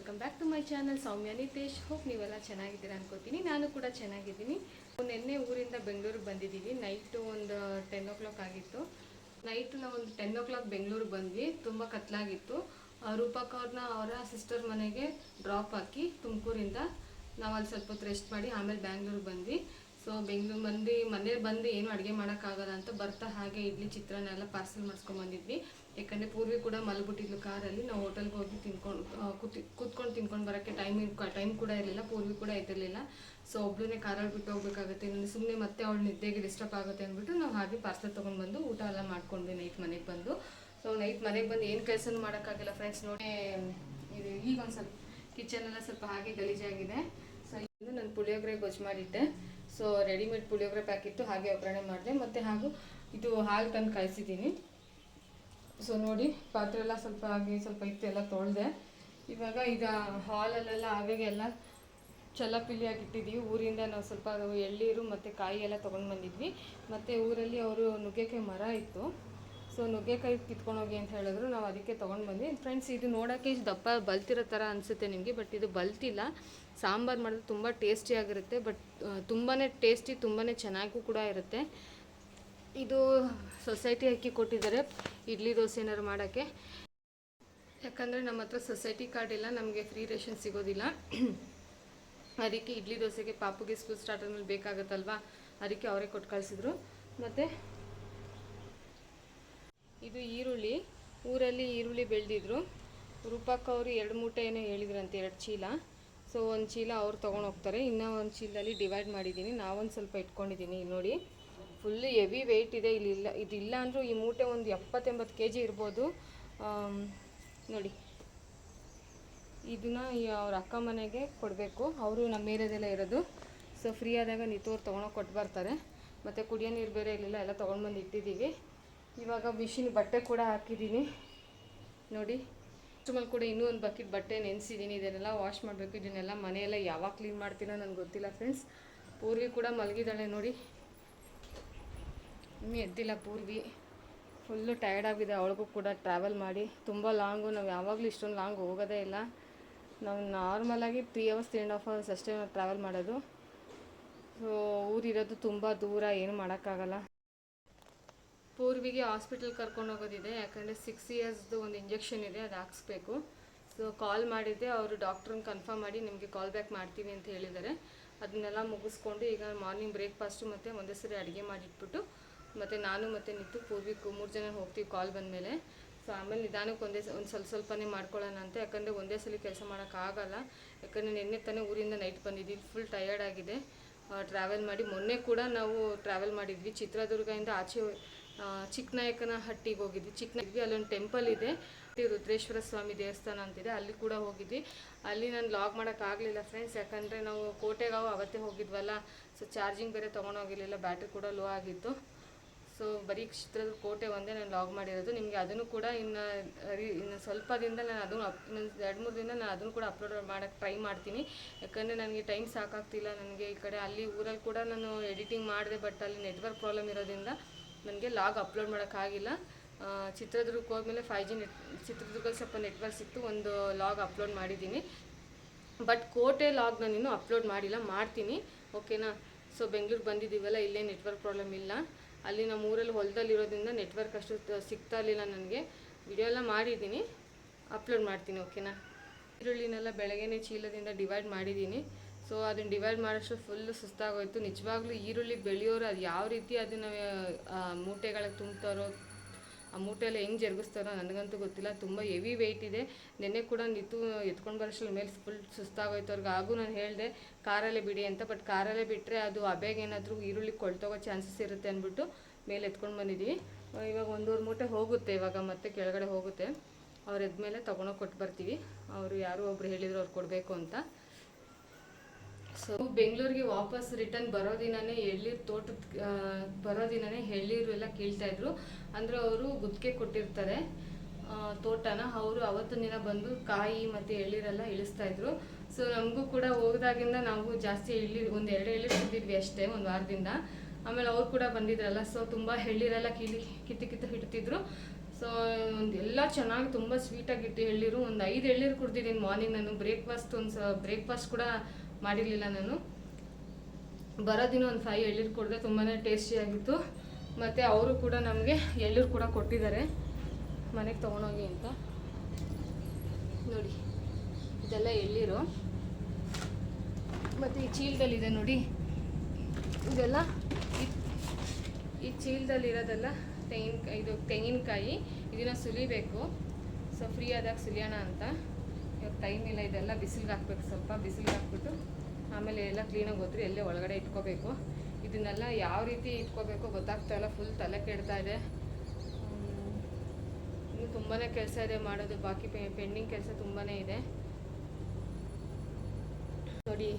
Welcome back to my channel Soumya Nitesh hope ನೀವೆಲ್ಲ ಚೆನ್ನಾಗಿದ್ದೀರಾ ಅನ್ಕೋತೀನಿ. ನಾನು ಕೂಡ ಚೆನ್ನಾಗಿದ್ದೀನಿ. ನಿನ್ನೆ ಊರಿಂದ ಬೆಂಗಳೂರಿಗೆ ಬಂದಿದ್ದೀವಿ. ನೈಟು ಒಂದು ಟೆನ್ ಓ ಕ್ಲಾಕ್ ಆಗಿತ್ತು. ನೈಟ್ ನಾವು ಒಂದು ಟೆನ್ ಓ ಕ್ಲಾಕ್ ಬೆಂಗಳೂರಿಗೆ ಬಂದ್ವಿ. ತುಂಬ ಕತ್ಲಾಗಿತ್ತು. ರೂಪಕ್ ಅವ್ರನ್ನ ಅವರ ಸಿಸ್ಟರ್ ಮನೆಗೆ ಡ್ರಾಪ್ ಹಾಕಿ ತುಮಕೂರಿಂದ ನಾವು ಅಲ್ಲಿ ಸ್ವಲ್ಪ ಹೊತ್ತು ರೆಸ್ಟ್ ಮಾಡಿ ಆಮೇಲೆ ಬ್ಯಾಂಗ್ಳೂರಿಗೆ ಬಂದ್ವಿ. ಸೊ ಬೆಂಗಳೂರು ಬಂದು ಮನೇಲಿ ಬಂದು ಏನು ಅಡುಗೆ ಮಾಡೋಕ್ಕಾಗಲ್ಲ ಅಂತ ಬರ್ತಾ ಹಾಗೆ ಇಡ್ಲಿ ಚಿತ್ರಾನ್ನ ಎಲ್ಲ ಪಾರ್ಸಲ್ ಮಾಡಿಸ್ಕೊಂಡ್ ಬಂದಿದ್ವಿ. ಯಾಕಂದರೆ ಪೂರ್ವಿ ಕೂಡ ಮಲ್ಬಿಟ್ಟಿದ್ಲು ಕಾರಲ್ಲಿ. ನಾವು ಹೋಟೆಲ್ಗೆ ಹೋಗಿ ತಿನ್ಕೊಂಡು ಕೂತಿ, ಕೂತ್ಕೊಂಡು ತಿನ್ಕೊಂಡು ಬರೋಕ್ಕೆ ಟೈಮ್ ಟೈಮ್ ಕೂಡ ಇರಲಿಲ್ಲ, ಪೂರ್ವಿ ಕೂಡ ಇದ್ದಿರಲಿಲ್ಲ ಸೊ ಒಬ್ಳನ್ನೇ ಕಾರಲ್ಲಿ ಬಿಟ್ಟು ಹೋಗ್ಬೇಕಾಗುತ್ತೆ. ನಾನು ಸುಮ್ಮನೆ ಮತ್ತೆ ಅವಳು ನಿದ್ದೆಗೆ ಡಿಸ್ಟರ್ಬ್ ಆಗುತ್ತೆ ಅಂದ್ಬಿಟ್ಟು ನಾವು ಹಾಗೆ ಪಾರ್ಸಲ್ ತೊಗೊಂಡು ಬಂದು ಊಟ ಎಲ್ಲ ಮಾಡ್ಕೊಂಡ್ವಿ ನೈಟ್ ಮನೆಗೆ ಬಂದು. ಸೊ ನೈಟ್ ಮನೆಗೆ ಬಂದು ಏನು ಕೆಲಸನೂ ಮಾಡೋಕ್ಕಾಗಿಲ್ಲ ಫ್ರೆಂಡ್ಸ್ ನೋಡಿ, ಇದು ಈಗ ಒಂದು ಸ್ವಲ್ಪ ಕಿಚನ್ ಎಲ್ಲ ಸ್ವಲ್ಪ ಹಾಗೆ ಗಲೀಜಾಗಿದೆ. ಸೊ ಇದು ನಾನು ಪುಳಿಯೋಗರೆ ಗೊಜ್ಜು ಮಾಡಿದ್ದೆ ಸೊ ರೆಡಿಮೇಡ್ ಪುಳಿಯೋಗರೆ ಪ್ಯಾಕಿತ್ತು ಹಾಗೆ ಒಗ್ಗರಣೆ ಮಾಡಿದೆ. ಮತ್ತು ಹಾಗೂ ಇದು ಹಾಲು ತಂದು ಕಾಯಿಸಿದ್ದೀನಿ ಸೊ ನೋಡಿ, ಪಾತ್ರೆ ಎಲ್ಲ ಸ್ವಲ್ಪ ಹಾಗೆ ಸ್ವಲ್ಪ ಇತ್ತು ಎಲ್ಲ ತೊಳೆದೆ. ಇವಾಗ ಈಗ ಹಾಲಲ್ಲೆಲ್ಲ ಆವೇಗೆ ಎಲ್ಲ ಚಲ್ಲಪಿಲ್ಲಿಯಾಗಿ ಇಟ್ಟಿದ್ದೀವಿ ಊರಿಂದ ನಾವು ಸ್ವಲ್ಪ ಎಳ್ಳೀರು ಮತ್ತು ಕಾಯಿ ಎಲ್ಲ ತೊಗೊಂಡು ಬಂದಿದ್ವಿ. ಮತ್ತು ಊರಲ್ಲಿ ಅವರು ನುಗ್ಗೆಕಾಯಿ ಮರ ಇತ್ತು. ಸೊ ನುಗ್ಗೆಕಾಯಿ ಕಿತ್ಕೊಂಡು ಹೋಗಿ ಅಂತ ಹೇಳಿದ್ರು. ನಾವು ಅದಕ್ಕೆ ತೊಗೊಂಡು ಬಂದ್ವಿ. ಫ್ರೆಂಡ್ಸ್ ಇದು ನೋಡೋಕ್ಕೆ ಇಷ್ಟು ದಪ್ಪ ಬಲ್ತಿರೋ ಥರ ಅನಿಸುತ್ತೆ ನಿಮಗೆ ಬಟ್ ಇದು ಬಲ್ತಿಲ್ಲ. ಸಾಂಬಾರು ಮಾಡಿದ್ರೆ ತುಂಬ ಟೇಸ್ಟಿಯಾಗಿರುತ್ತೆ ಬಟ್ ತುಂಬಾ ಟೇಸ್ಟಿ ತುಂಬಾ ಚೆನ್ನಾಗೂ ಕೂಡ ಇರುತ್ತೆ. ಇದು ಸೊಸೈಟಿ ಅಕ್ಕಿ ಕೊಟ್ಟಿದ್ದಾರೆ. ಇಡ್ಲಿ ದೋಸೆ ಏನಾದ್ರು ಮಾಡೋಕ್ಕೆ. ಯಾಕಂದರೆ ನಮ್ಮ ಹತ್ರ ಸೊಸೈಟಿ ಕಾರ್ಡ್ ಇಲ್ಲ, ನಮಗೆ ಫ್ರೀ ರೇಷನ್ ಸಿಗೋದಿಲ್ಲ. ಅದಕ್ಕೆ ಇಡ್ಲಿ ದೋಸೆಗೆ ಪಾಪುಗೆ ಸ್ಕೂಲ್ ಸ್ಟಾರ್ಟ್ ಆದ್ಮೇಲೆ ಬೇಕಾಗುತ್ತಲ್ವಾ? ಅದಕ್ಕೆ ಅವರೇ ಕೊಟ್ಟು ಕಳಿಸಿದ್ರು. ಮತ್ತು ಇದು ಈರುಳ್ಳಿ. ಊರಲ್ಲಿ ಈರುಳ್ಳಿ ಬೆಳೆದಿದ್ರು. ರೂಪಕ್ಕ ಅವರು ಎರಡು ಮೂಟೆ ಏನೋ ಹೇಳಿದ್ರಂತೆ, ಎರಡು ಚೀಲ. ಸೊ ಒಂದು ಚೀಲ ಅವ್ರು ತೊಗೊಂಡೋಗ್ತಾರೆ ಇನ್ನೂ ಒಂದು ಚೀಲದಲ್ಲಿ ಡಿವೈಡ್ ಮಾಡಿದ್ದೀನಿ. ನಾವೊಂದು ಸ್ವಲ್ಪ ಇಟ್ಕೊಂಡಿದ್ದೀನಿ ನೋಡಿ. ಫುಲ್ ಹೆವಿ ವೆಯ್ಟ್ ಇದೆ. ಇಲ್ಲಿ ಇಲ್ಲ ಇದಿಲ್ಲ ಅಂದರೂ ಈ ಮೂಟೆ ಒಂದು ಎಪ್ಪತ್ತೆಂಬತ್ತು ಕೆ ಜಿ ಇರ್ಬೋದು ನೋಡಿ. ಇದನ್ನ ಅವ್ರ ಅಕ್ಕ ಮನೆಗೆ ಕೊಡಬೇಕು. ಅವರು ನಮ್ಮ ಏರಿಯಾದಲ್ಲೇ ಇರೋದು. ಸೊ ಫ್ರೀ ಆದಾಗ ನಿಂತವ್ರು ತೊಗೊಂಡೋಗಿ ಕೊಟ್ಟು ಬರ್ತಾರೆ. ಮತ್ತು ಕುಡಿಯೋ ನೀರು ಬೇರೆ ಇರಲಿಲ್ಲ ಎಲ್ಲ ತೊಗೊಂಡು ಬಂದು ಇಟ್ಟಿದ್ದೀವಿ. ಇವಾಗ ಮಿಷಿನ್ ಬಟ್ಟೆ ಕೂಡ ಹಾಕಿದ್ದೀನಿ. ನೋಡಿ. ಅಷ್ಟ್ರಲ್ಲಿ ಕೂಡ ಇನ್ನೂ ಒಂದು ಬಕೆಟ್ ಬಟ್ಟೆ ನೆನೆಸಿದ್ದೀನಿ ಇದನ್ನೆಲ್ಲ ವಾಶ್ ಮಾಡಬೇಕು. ಇದನ್ನೆಲ್ಲ ಮನೆಯೆಲ್ಲ ಯಾವಾಗ ಕ್ಲೀನ್ ಮಾಡ್ತೀನೋ ನನಗೆ ಗೊತ್ತಿಲ್ಲ ಫ್ರೆಂಡ್ಸ್ ಪೂರ್ವಿ ಕೂಡ ಮಲಗಿದ್ದಾಳೆ ನೋಡಿ. ಇನ್ನೂ ಎದ್ದಿಲ್ಲ ಪೂರ್ವಿ. ಫುಲ್ಲು ಟಯರ್ಡ್ ಆಗಿದೆ. ಅವಳಿಗೂ ಕೂಡ ಟ್ರಾವೆಲ್ ಮಾಡಿ. ತುಂಬ ಲಾಂಗು ನಾವು ಯಾವಾಗಲೂ ಇಷ್ಟೊಂದು ಲಾಂಗ್ ಹೋಗೋದೇ ಇಲ್ಲ. ನಾವು ನಾರ್ಮಲಾಗಿ three hours three and half hours ಅಷ್ಟೇ ನಾವು ಟ್ರಾವೆಲ್ ಮಾಡೋದು. ಸೊ ಊರಿರೋದು ತುಂಬ ದೂರ, ಏನು ಮಾಡೋಕ್ಕಾಗಲ್ಲ. ಪೂರ್ವಿಗೆ ಹಾಸ್ಪಿಟಲ್ ಕರ್ಕೊಂಡು ಹೋಗೋದಿದೆ. ಯಾಕಂದರೆ ಸಿಕ್ಸ್ ಇಯರ್ಸ್ದು ಒಂದು ಇಂಜೆಕ್ಷನ್ ಇದೆ, ಅದು ಹಾಕ್ಸ್ಬೇಕು. ಸೊ ಕಾಲ್ ಮಾಡಿದ್ದೆ. ಅವರು ಡಾಕ್ಟ್ರನ್ನ ಕನ್ಫರ್ಮ್ ಮಾಡಿ ನಿಮಗೆ ಕಾಲ್ ಬ್ಯಾಕ್ ಮಾಡ್ತೀವಿ ಅಂತ ಹೇಳಿದ್ದಾರೆ. ಅದನ್ನೆಲ್ಲ ಮುಗಿಸ್ಕೊಂಡು ಈಗ ಮಾರ್ನಿಂಗ್ ಬ್ರೇಕ್ಫಾಸ್ಟು ಮತ್ತು ಒಂದೇ ಸರಿ ಅಡುಗೆ ಮಾಡಿಟ್ಬಿಟ್ಟು ಮತ್ತು ನಾನು ಮತ್ತು ನಿತ್ತು ಪೂರ್ವಿಕು ಮೂರು ಜನ ಹೋಗ್ತೀವಿ ಕಾಲ್ ಬಂದಮೇಲೆ. ಸೊ ಆಮೇಲೆ ನಿಧಾನಕ್ಕೆ ಒಂದೇ ಒಂದು ಸ್ವಲ್ಪ ಸ್ವಲ್ಪನೇ ಮಾಡ್ಕೊಳ್ಳೋಣ ಅಂತ. ಯಾಕಂದರೆ ಒಂದೇ ಸಲ ಕೆಲಸ ಮಾಡೋಕ್ಕಾಗಲ್ಲ ಯಾಕಂದರೆ ನಿನ್ನೆ ತಾನೇ ಊರಿಂದ ನೈಟ್ ಬಂದಿದ್ದೀವಿ ಫುಲ್ ಟಯರ್ಡ್ ಆಗಿದೆ. ಟ್ರಾವೆಲ್ ಮಾಡಿ ಮೊನ್ನೆ ಕೂಡ ನಾವು ಟ್ರಾವೆಲ್ ಮಾಡಿದ್ವಿ. ಚಿತ್ರದುರ್ಗದಿಂದ ಆಚೆ ಚಿಕ್ಕನಾಯಕನ ಹಟ್ಟಿಗೆ ಹೋಗಿದ್ವಿ. ಚಿಕ್ಕನಾಗಿದ್ವಿ ಅಲ್ಲೊಂದು ಟೆಂಪಲ್ ಇದೆ. ರುದ್ರೇಶ್ವರ ಸ್ವಾಮಿ ದೇವಸ್ಥಾನ ಅಂತಿದೆ. ಅಲ್ಲಿ ಕೂಡ ಹೋಗಿದ್ವಿ. ಅಲ್ಲಿ ನಾನು ಲಾಗ್ ಮಾಡೋಕ್ಕಾಗಲಿಲ್ಲ ಫ್ರೆಂಡ್ಸ್ ಯಾಕಂದರೆ ನಾವು ಕೋಟೆಗಾವು ಅವತ್ತೇ ಹೋಗಿದ್ವಲ್ಲ. ಸೊ ಚಾರ್ಜಿಂಗ್ ಬೇರೆ ತೊಗೊಂಡೋಗಿರಲಿಲ್ಲ ಬ್ಯಾಟ್ರಿ ಕೂಡ ಲೋ ಆಗಿತ್ತು. ಸೊ ಬರೀ ಚಿತ್ರದ ಕೋಟೆ ಒಂದೇ ನಾನು ಲಾಗ್ ಮಾಡಿರೋದು. ನಿಮಗೆ ಅದನ್ನು ಕೂಡ ಇನ್ನು ಇನ್ನು ಸ್ವಲ್ಪ ದಿನದ ನಾನು ಅದನ್ನು ಅಪ್ ಇನ್ನೊಂದು ಎರಡು ಮೂರು ದಿನ ನಾನು ಅದನ್ನು ಕೂಡ ಅಪ್ಲೋಡ್ ಮಾಡೋಕ್ಕೆ ಟ್ರೈ ಮಾಡ್ತೀನಿ. ಯಾಕಂದರೆ ನನಗೆ ಟೈಮ್ ಸಾಕಾಗ್ತಿಲ್ಲ. ನನಗೆ ಈ ಕಡೆ ಅಲ್ಲಿ ಊರಲ್ಲಿ ಕೂಡ ನಾನು ಎಡಿಟಿಂಗ್ ಮಾಡಿದೆ ಬಟ್ ಅಲ್ಲಿ ನೆಟ್ವರ್ಕ್ ಪ್ರಾಬ್ಲಮ್ ಇರೋದ್ರಿಂದ ನನಗೆ ಲಾಗ್ ಅಪ್ಲೋಡ್ ಮಾಡೋಕ್ಕಾಗಿಲ್ಲ ಚಿತ್ರದುರ್ಗಕ್ಕೆ ಹೋದ್ಮೇಲೆ ಫೈ ಜಿ ನೆಟ್ ಚಿತ್ರದುರ್ಗದಲ್ಲಿ ಸ್ವಲ್ಪ ನೆಟ್ವರ್ಕ್ ಸಿಕ್ತು. ಒಂದು ಲಾಗ್ ಅಪ್ಲೋಡ್ ಮಾಡಿದ್ದೀನಿ. ಬಟ್ ಕೋಟೆ ಲಾಗ್ ನಾನು ಇನ್ನೂ ಅಪ್ಲೋಡ್ ಮಾಡಿಲ್ಲ. ಮಾಡ್ತೀನಿ. ಓಕೆನಾ ಸೊ ಬೆಂಗ್ಳೂರಿಗೆ ಬಂದಿದ್ದೀವಲ್ಲ, ಇಲ್ಲೇ ನೆಟ್ವರ್ಕ್ ಪ್ರಾಬ್ಲಮ್ ಇಲ್ಲ. ಅಲ್ಲಿ ನಮ್ಮ ಊರಲ್ಲಿ ಹೊಲದಲ್ಲಿ ಇರೋದ್ರಿಂದ ನೆಟ್ವರ್ಕ್ ಅಷ್ಟು ಸಿಗ್ತಾ ಇರಲಿಲ್ಲ ನನಗೆ. ವಿಡಿಯೋ ಎಲ್ಲ ಮಾಡಿದ್ದೀನಿ. ಅಪ್ಲೋಡ್ ಮಾಡ್ತೀನಿ, ಓಕೆನಾ? ಈರುಳ್ಳಿನೆಲ್ಲ ಬೆಳಗ್ಗೆನೇ ಚೀಲದಿಂದ ಡಿವೈಡ್ ಮಾಡಿದ್ದೀನಿ. ಸೊ, ಅದನ್ನು ಡಿವೈಡ್ ಮಾಡೋಷ್ಟು ಫುಲ್ ಸುಸ್ತಾಗೋಯ್ತು. ನಿಜವಾಗ್ಲೂ ಈರುಳ್ಳಿ ಬೆಳೆಯೋರು ಅದು ಯಾವ ರೀತಿ ಅದನ್ನು ಮೂಟೆಗಳಿಗೆ ತುಂಬ್ತಾರೋ ಆ ಮೂಟೆ ಎಲ್ಲ ಹೆಂಗೆ ಜರುಗಿಸ್ತಾರೋ ನನಗಂತೂ ಗೊತ್ತಿಲ್ಲ. ತುಂಬ ಹೆವಿ ವೆಯ್ಟ್ ಇದೆ. ನೆನ್ನೆ ಕೂಡ ನಿಂತು ಎತ್ಕೊಂಡು ಬರೋಷ್ಟ್ರ ಮೇಲೆ ಫುಲ್ ಸುಸ್ತಾಗೋಯ್ತು. ಅವ್ರಿಗೆ ಹಾಗೂ ನಾನು ಹೇಳಿದೆ, ಕಾರಲ್ಲೇ ಬಿಡಿ ಅಂತ. ಬಟ್ ಕಾರಲ್ಲೇ ಬಿಟ್ಟರೆ ಅದು ಅಬೇಗ ಏನಾದರೂ ಈರುಳ್ಳಿ ಕೊಳ್ತೋಗೋ ಚಾನ್ಸಸ್ ಇರುತ್ತೆ ಅಂದ್ಬಿಟ್ಟು ಮೇಲೆ ಎತ್ಕೊಂಡು ಬಂದಿದ್ದೀವಿ ಇವಾಗ ಒಂದೂವರೆ ಮೂಟೆ ಹೋಗುತ್ತೆ ಇವಾಗ, ಮತ್ತೆ ಕೆಳಗಡೆ ಹೋಗುತ್ತೆ. ಅವ್ರು ಎದ್ಮೇಲೆ ತೊಗೊಂಡೋಗಿ ಕೊಟ್ಟು ಬರ್ತೀವಿ. ಅವರು ಯಾರೋ ಒಬ್ರು ಹೇಳಿದ್ರು ಅವ್ರು ಕೊಡಬೇಕು ಅಂತ. ಸೊ ಬೆಂಗಳೂರಿಗೆ ವಾಪಸ್ ರಿಟರ್ನ್ ಬರೋ ದಿನನೇ ಎಳ್ಳೀರು ತೋಟದ ಬರೋ ದಿನನೇ ಎಳ್ಳೀರು ಎಲ್ಲ ಕೀಳ್ತಾ ಇದ್ರು. ಅಂದ್ರೆ ಅವರು ಗುತ್ತಿಗೆ ಕೊಟ್ಟಿರ್ತಾರೆ ತೋಟನ. ಅವರು ಅವತ್ತಿನ ದಿನ ಬಂದು ಕಾಯಿ ಮತ್ತೆ ಎಳ್ಳೀರೆಲ್ಲ ಇಳಿಸ್ತಾ ಇದ್ರು. ಸೊ ನಮಗೂ ಕೂಡ ಹೋಗ್ದಾಗಿಂದ ನಾವು ಜಾಸ್ತಿ ಎಳ್ನೀರು, ಒಂದು ಎರಡು ಎಳ್ಳೀರು ತಿಂದಿದ್ವಿ ಅಷ್ಟೇ ಒಂದು ವಾರದಿಂದ. ಆಮೇಲೆ ಅವ್ರು ಕೂಡ ಬಂದಿದ್ರಲ್ಲ ಸೊ ತುಂಬ ಎಳ್ಳೀರೆಲ್ಲ ಕಿಲಿ ಕಿತ್ತು ಕಿತ್ತು ಹಿಡ್ತಿದ್ರು. ಸೊ ಒಂದು ಎಲ್ಲ ಚೆನ್ನಾಗಿ ತುಂಬ ಸ್ವೀಟಾಗಿತ್ತು ಎಳ್ಳೀರು ಒಂದು ಐದು ಎಳ್ಳೀರು ಕುಡ್ದಿದ್ದೀನಿ ಮಾರ್ನಿಂಗ್ ನಾನು. ಬ್ರೇಕ್ಫಾಸ್ಟ್ ಒಂದು ಬ್ರೇಕ್ಫಾಸ್ಟ್ ಕೂಡ ಮಾಡಿರಲಿಲ್ಲ ನಾನು. ಬರೋ ದಿನ ಒಂದು ಫೈವ್ ಎಳ್ಳೀರು ಕೊಡಿದೆ ತುಂಬಾ ಟೇಸ್ಟಿಯಾಗಿತ್ತು ಮತ್ತು ಅವರು ಕೂಡ ನಮಗೆ ಎಳ್ಳೀರು ಕೂಡ ಕೊಟ್ಟಿದ್ದಾರೆ. ಮನೆಗೆ ತೊಗೊಂಡೋಗಿ ಅಂತ. ನೋಡಿ, ಇದೆಲ್ಲ ಎಳ್ಳೀರು ಮತ್ತು ಈ ಚೀಲದಲ್ಲಿದೆ ನೋಡಿ. ಇದೆಲ್ಲ ಈ- ಚೀಲದಲ್ಲಿರೋದೆಲ್ಲ ತೆಂಗಿನಕಾಯಿ ಇದು ತೆಂಗಿನಕಾಯಿ. ಇದನ್ನು ಸುಲಿಬೇಕು. ಸೊ ಫ್ರೀ ಆದಾಗ ಸುಲಿಯೋಣ ಅಂತ. ಇವಾಗ ಟೈಮ್ ಇಲ್ಲ, ಇದೆಲ್ಲ ಬಿಸಿಲಿಗೆ ಹಾಕ್ಬೇಕು, ಸ್ವಲ್ಪ ಬಿಸಿಲಿಗೆ ಹಾಕ್ಬಿಟ್ಟು ಆಮೇಲೆ ಎಲ್ಲ ಕ್ಲೀನಾಗಿ ಹೋದ್ರೆ, ಎಲ್ಲೇ ಒಳಗಡೆ ಇಟ್ಕೋಬೇಕು. ಇದನ್ನೆಲ್ಲ ಯಾವ ರೀತಿ ಇಟ್ಕೋಬೇಕು ಗೊತ್ತಾಗ್ತಾ ಇಲ್ಲ ಫುಲ್ ತಲೆ ಕೆಡ್ತಾ ಇದೆ. ಇನ್ನು ತುಂಬಾ ಕೆಲಸ ಇದೆ ಮಾಡೋದು, ಬಾಕಿ ಪೆಂಡಿಂಗ್ ಕೆಲಸ ತುಂಬಾ ಇದೆ. ನೋಡಿ,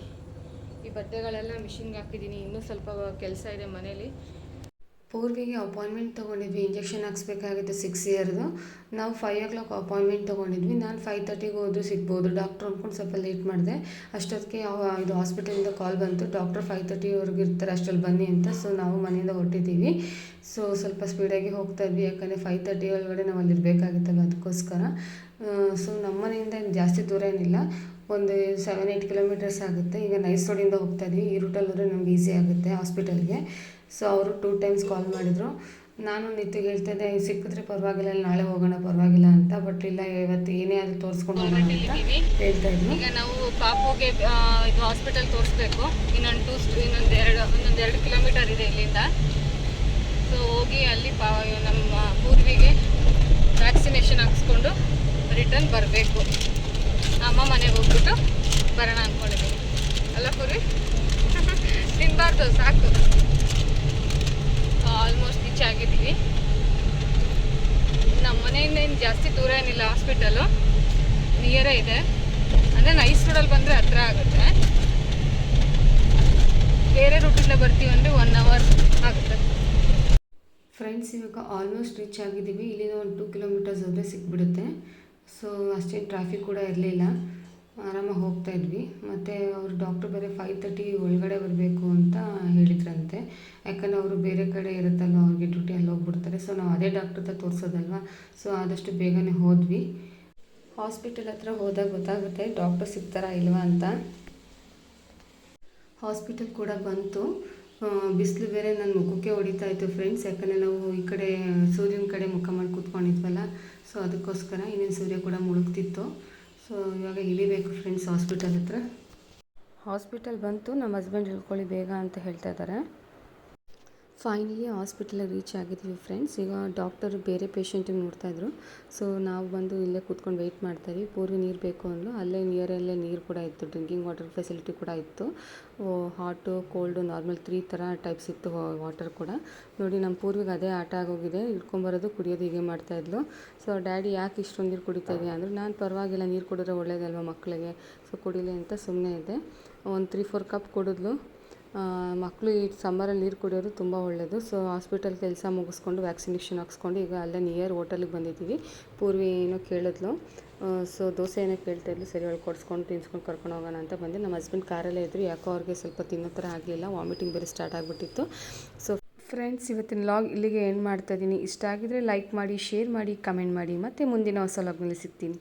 ಈ ಬಟ್ಟೆಗಳೆಲ್ಲ ಮಿಷಿನ್ಗೆ ಹಾಕಿದ್ದೀನಿ, ಇನ್ನೂ ಸ್ವಲ್ಪ ಕೆಲಸ ಇದೆ ಮನೇಲಿ. ಪೂರ್ವಿಗೆ ಅಪಾಯಿಂಟ್ಮೆಂಟ್ ತೊಗೊಂಡಿದ್ವಿ ಇಂಜೆಕ್ಷನ್ ಹಾಕ್ಸ್ಬೇಕಾಗಿತ್ತು ಸಿಕ್ಸ್ ಇಯರ್ದು ನಾವು ಫೈವ್ ಓ ಕ್ಲಾಕ್ ಅಪಾಯಿಂಟ್ಮೆಂಟ್ ತೊಗೊಂಡಿದ್ವಿ. ನಾನು ಫೈವ್ ತರ್ಟಿಗೆ ಹೋದ್ರೂ ಸಿಗ್ಬೋದು. ಡಾಕ್ಟ್ರು ಅಂದ್ಕೊಂಡು ಸ್ವಲ್ಪ ಲೇಟ್ ಮಾಡಿದೆ. ಅಷ್ಟೊತ್ತಿಗೆ ಇದು ಹಾಸ್ಪಿಟಲಿಂದ ಕಾಲ್ ಬಂತು. ಡಾಕ್ಟರ್ ಫೈವ್ ತರ್ಟಿವರೆಗೂ ಇರ್ತಾರೆ ಅಷ್ಟರಲ್ಲಿ ಬನ್ನಿ ಅಂತ. ಸೊ ನಾವು ಮನೆಯಿಂದ ಹೊರಟಿದ್ದೀವಿ. ಸೊ ಸ್ವಲ್ಪ ಸ್ಪೀಡಾಗಿ ಹೋಗ್ತಾ ಇದ್ವಿ. ಯಾಕಂದರೆ ಫೈವ್ ತರ್ಟಿ ಒಳಗಡೆ ನಾವು ಅಲ್ಲಿ ಇರಬೇಕಾಗಿತ್ತಲ್ಲ, ಅದಕ್ಕೋಸ್ಕರ. ಸೊ ನಮ್ಮ ಮನೆಯಿಂದ ಜಾಸ್ತಿ ದೂರ ಏನಿಲ್ಲ. ಒಂದು ಸೆವೆನ್ ಏಯ್ಟ್ ಕಿಲೋಮೀಟರ್ಸ್ ಆಗುತ್ತೆ. ಈಗ ನೈಸ್ ರೋಡಿಂದ ಹೋಗ್ತಾ ಇದ್ವಿ. ಈ ರೂಟಲ್ಲಿ ಹೋದರೆ ನಮ್ಗೆ ಈಸಿ ಆಗುತ್ತೆ ಹಾಸ್ಪಿಟಲ್ಗೆ ಸೊ ಅವರು ಟೂ ಟೈಮ್ಸ್ ಕಾಲ್ ಮಾಡಿದರು. ನಾನು ನಿತ್ಯಗೆ ಹೇಳ್ತಾ ಇದ್ದೆ ಸಿಕ್ಕಿದ್ರೆ ಪರವಾಗಿಲ್ಲ ನಾಳೆ ಹೋಗೋಣ, ಪರವಾಗಿಲ್ಲ ಅಂತ ಬಟ್ ಇಲ್ಲ, ಇವತ್ತು ಏನೇ ಆದರೂ ತೋರಿಸ್ಕೊಂಡು ಹೋಗೋಣ ಅಂತ ಹೇಳ್ತಾ ಇದ್ವಿ ಈಗ ನಾವು ಪಾಪುಗೆ ಇದು ಹಾಸ್ಪಿಟಲ್ ತೋರಿಸ್ಬೇಕು. ಇನ್ನೊಂದು ಟೂ ಇನ್ನೊಂದು ಎರಡು ಒಂದೊಂದು ಎರಡು ಕಿಲೋಮೀಟರ್ ಇದೆ ಇಲ್ಲಿಂದ. ಸೊ ಹೋಗಿ ಅಲ್ಲಿ ಪಾ, ನಮ್ಮ ಪೂರ್ವಿಗೆ ವ್ಯಾಕ್ಸಿನೇಷನ್ ಹಾಕಿಸ್ಕೊಂಡು ರಿಟರ್ನ್ ಬರಬೇಕು. ಅಮ್ಮ ಮನೆಗೆ ಹೋಗ್ಬಿಟ್ಟು ಬರೋಣ ಅಂದ್ಕೊಂಡಿದ್ದೀನಿ ಅಲ್ಲ ಪೂರ್ವಿ? ತಿನ್ನಬಾರ್ದು ಸಾಕು. ಆಗಿದ್ದೀವಿ. ನಮ್ಮ ಮನೆಯಿಂದ ಏನು ಜಾಸ್ತಿ ದೂರ ಏನಿಲ್ಲ ಹಾಸ್ಪಿಟಲು ನಿಯರೇ ಇದೆ. ಅಂದರೆ ನೈಸ್ ರೋಡಲ್ಲಿ ಬಂದರೆ ಹತ್ರ ಆಗುತ್ತೆ. ಬೇರೆ ರೂಟಿಂದ ಬರ್ತೀವಿ ಅಂದರೆ ಒನ್ ಅವರ್ ಆಗುತ್ತೆ. ಫ್ರೆಂಡ್ಸ್ ಇವಾಗ ಆಲ್ಮೋಸ್ಟ್ ರೀಚ್ ಆಗಿದ್ದೀವಿ. ಇಲ್ಲಿಂದ ಒಂದು ಟೂ ಕಿಲೋಮೀಟರ್ಸ್ ಅಂದರೆ ಸಿಕ್ಬಿಡುತ್ತೆ. ಸೊ ಅಷ್ಟೇನು ಟ್ರಾಫಿಕ್ ಕೂಡ ಇರಲಿಲ್ಲ. ಆರಾಮಾಗಿ ಹೋಗ್ತಾ ಇದ್ವಿ. ಮತ್ತು ಅವರು ಡಾಕ್ಟ್ರ್ ಬೇರೆ ಫೈವ್ ತರ್ಟಿ ಒಳಗಡೆ ಬರಬೇಕು ಅಂತ ಹೇಳಿದ್ರಂತೆ. ಯಾಕಂದರೆ ಅವರು ಬೇರೆ ಕಡೆ ಇರುತ್ತಲ್ಲ ಅವ್ರಿಗೆ ಡ್ಯೂಟಿ ಅಲ್ಲಿ ಹೋಗ್ಬಿಡ್ತಾರೆ. ಸೊ ನಾವು ಅದೇ ಡಾಕ್ಟ್ರ್ ಹತ್ರ ತೋರಿಸೋದಲ್ವ? ಸೊ ಆದಷ್ಟು ಬೇಗನೆ ಹೋದ್ವಿ. ಹಾಸ್ಪಿಟಲ್ ಹತ್ರ ಹೋದಾಗ ಗೊತ್ತಾಗುತ್ತೆ ಡಾಕ್ಟರ್ ಸಿಗ್ತಾರ ಇಲ್ವಾ ಅಂತ. ಹಾಸ್ಪಿಟಲ್ ಕೂಡ ಬಂತು. ಬಿಸಿಲು ಬೇರೆ ನನ್ನ ಮುಖಕ್ಕೆ ಹೊಡಿತಾ ಇತ್ತು ಫ್ರೆಂಡ್ಸ್ ಯಾಕಂದರೆ ನಾವು ಈ ಕಡೆ, ಸೂರ್ಯನ ಕಡೆ ಮುಖ ಮಾಡಿ ಕೂತ್ಕೊಂಡಿದ್ವಲ್ಲ ಸೊ ಅದಕ್ಕೋಸ್ಕರ ಇನ್ನೇನು ಸೂರ್ಯ ಕೂಡ ಮುಳುಗ್ತಿತ್ತು. ಸೊ ಇವಾಗ ಇಳಿಬೇಕು ಫ್ರೆಂಡ್ಸ್ ಹಾಸ್ಪಿಟಲ್ ಹತ್ರ. ಹಾಸ್ಪಿಟಲ್ ಬಂತು, ನಮ್ಮ ಹಸ್ಬೆಂಡ್ ಇಳ್ಕೊಳ್ಳಿ ಬೇಗ ಅಂತ ಹೇಳ್ತಾ ಇದ್ದಾರೆ. ಫೈನಲಿ ಹಾಸ್ಪಿಟಲಿಗೆ ರೀಚ್ ಆಗಿದ್ದೀವಿ ಫ್ರೆಂಡ್ಸ್. ಈಗ ಡಾಕ್ಟರ್ ಬೇರೆ ಪೇಷಂಟಿಗೆ ನೋಡ್ತಾಯಿದ್ರು ಸೊ ನಾವು ಬಂದು ಇಲ್ಲೇ ಕೂತ್ಕೊಂಡು ವೆಯ್ಟ್ ಮಾಡ್ತಾಯಿದ್ವಿ ಪೂರ್ವಿ ನೀರು ಬೇಕು ಅಂದ್ರು ಅಲ್ಲೇ ನಿಯರಲ್ಲೇ ನೀರು ಕೂಡ ಇತ್ತು. ಡ್ರಿಂಕಿಂಗ್ ವಾಟರ್ ಫೆಸಿಲಿಟಿ ಕೂಡ ಇತ್ತು. ಹಾಟು ಕೋಲ್ಡು ನಾರ್ಮಲ್ ತ್ರೀ ಥರ ಟೈಪ್ಸ್ ಇತ್ತು ವಾಟರ್ ಕೂಡ. ನೋಡಿ ನಮ್ಮ ಪೂರ್ವಿಗೆ ಅದೇ ಆಟ ಆಗೋಗಿದೆ. ಇಟ್ಕೊಂಬರೋದು ಕುಡಿಯೋದು ಹೀಗೆ ಮಾಡ್ತಾಯಿದ್ಲು ಸೊ ಡ್ಯಾಡಿ ಯಾಕೆ ಇಷ್ಟೊಂದು ನೀರು ಕುಡಿತಾ ಇದೆಯಾ? ಅಂದರೆ. ನಾನು ಪರವಾಗಿಲ್ಲ, ನೀರು ಕುಡಿದ್ರೆ ಒಳ್ಳೇದಲ್ವ ಮಕ್ಕಳಿಗೆ ಸೊ ಕುಡಿಲಿ ಅಂತ ಸುಮ್ಮನೆ ಇದ್ದೆ. ಒಂದು ತ್ರೀ ಫೋರ್ ಕಪ್ ಕುಡಿದ್ಲು. ಮಕ್ಕಳು ಈ ಸಮ್ಮರಲ್ಲಿ ನೀರು ಕುಡಿಯೋದು ತುಂಬ ಒಳ್ಳೆಯದು ಸೊ ಹಾಸ್ಪಿಟಲ್ ಕೆಲಸ ಮುಗಿಸ್ಕೊಂಡು ವ್ಯಾಕ್ಸಿನೇಷನ್ ಹಾಕ್ಸ್ಕೊಂಡು ಈಗ ಅಲ್ಲೇ ನಿಯರ್ ಹೋಟೆಲಿಗೆ ಬಂದಿದ್ದೀವಿ. ಪೂರ್ವಿ ಏನೋ ಕೇಳಿದ್ಲು. ಸೊ ದೋಸೆ ಏನೋ ಕೇಳ್ತಾ ಇದ್ಲು. ಸರಿ, ಅವಳು ಕೊಡಿಸ್ಕೊಂಡು, ತಿನ್ಸ್ಕೊಂಡು ಕರ್ಕೊಂಡು ಹೋಗೋಣ ಅಂತ ಬಂದೆ. ನಮ್ಮ ಹಸ್ಬೆಂಡ್ ಕಾರಲ್ಲೇ ಇದ್ದರು ಯಾಕೋ ಅವ್ರಿಗೆ ಸ್ವಲ್ಪ ತಿನ್ನೋ ಥರ ಆಗಲಿಲ್ಲ. ವಾಮಿಟಿಂಗ್ ಬೇರೆ ಸ್ಟಾರ್ಟ್ ಆಗಿಬಿಟ್ಟಿತ್ತು. ಸೊ ಫ್ರೆಂಡ್ಸ್ ಇವತ್ತಿನ ಲಾಗ್ ಇಲ್ಲಿಗೆ ಏನು ಮಾಡ್ತಾ ಇದ್ದೀನಿ. ಇಷ್ಟ ಆಗಿದ್ರೆ ಲೈಕ್ ಮಾಡಿ ಶೇರ್ ಮಾಡಿ ಕಮೆಂಟ್ ಮಾಡಿ. ಮತ್ತು ಮುಂದಿನ ಹೊಸ ಲಾಗ್ನಲ್ಲಿ ಸಿಗ್ತೀನಿ.